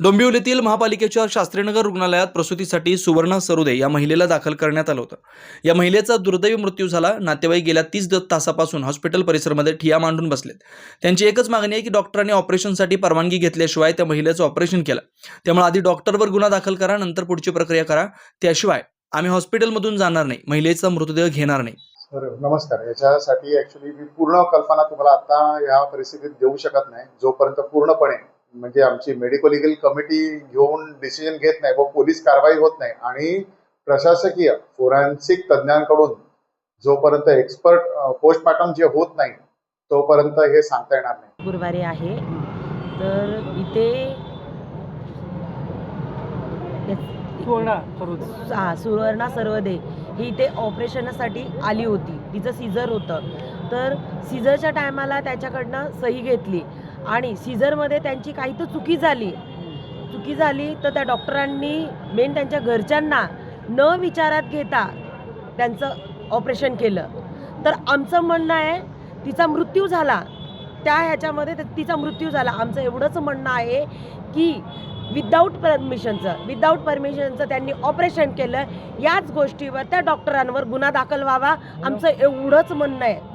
डोंबिवलीतील महापालिकेच्या शास्त्रीनगर रुग्णालयात प्रसूतीसाठी सुवर्णा सरोदे या महिलेला दाखल करण्यात आलं होतं. या महिलेचा दुर्दैवी मृत्यू झाला. नातेवाईक गेल्या तीस तासापासून हॉस्पिटल परिसरमध्ये ठिया मांडून बसलेत. त्यांची एकच मागणी आहे की डॉक्टरांनी ऑपरेशनसाठी परवानगी घेतल्याशिवाय त्या महिलेचं ऑपरेशन केलं. त्यामुळे आधी डॉक्टरवर गुन्हा दाखल करा नंतर पुढची प्रक्रिया करा. त्याशिवाय आम्ही हॉस्पिटलमधून जाणार नाही. महिलेचा मृतदेह घेणार नाही. सर नमस्कार. याच्यासाठी ऍक्च्युली मी पूर्ण कल्पना तुम्हाला आता या परिस्थितीत देऊ शकत नाही. जोपर्यंत पूर्णपणे म्हणजे आमची मेडिकल लिगल कमिटी घेऊन डिसिजन घेत नाही व पोलीस कारवाई होत नाही. आणि प्रशासकीय फोरेन्सिक तज्ज्ञांकडून जोपर्यंत एक्सपर्ट पोस्टमार्टम जे होत नाही तोपर्यंत हे सांगता येणार नाही. गुरुवारी आहे. तर इथे सुवर्णा सरोदे. हा सुवर्णा सर्वदे ही इथे ऑपरेशनासाठी आली होती. तिचं सीझर होतं. तर सीझरच्या टायमाला त्याच्याकडनं सही घेतली. आणि सीझरमध्ये त्यांची काही तर चुकी झाली. चुकी झाली तर त्या डॉक्टरांनी मेन त्यांच्या घरच्यांना न विचारात घेता त्यांचं ऑपरेशन केलं. तर आमचं म्हणणं आहे तिचा मृत्यू झाला. त्या ह्याच्यामध्ये तिचा मृत्यू झाला. आमचं एवढंच म्हणणं आहे की विदाऊट परमिशनचं विदाऊट परमिशनचं त्यांनी ऑपरेशन केलं. याच गोष्टीवर त्या डॉक्टरांवर गुन्हा दाखल व्हावा आमचं एवढंच म्हणणं आहे.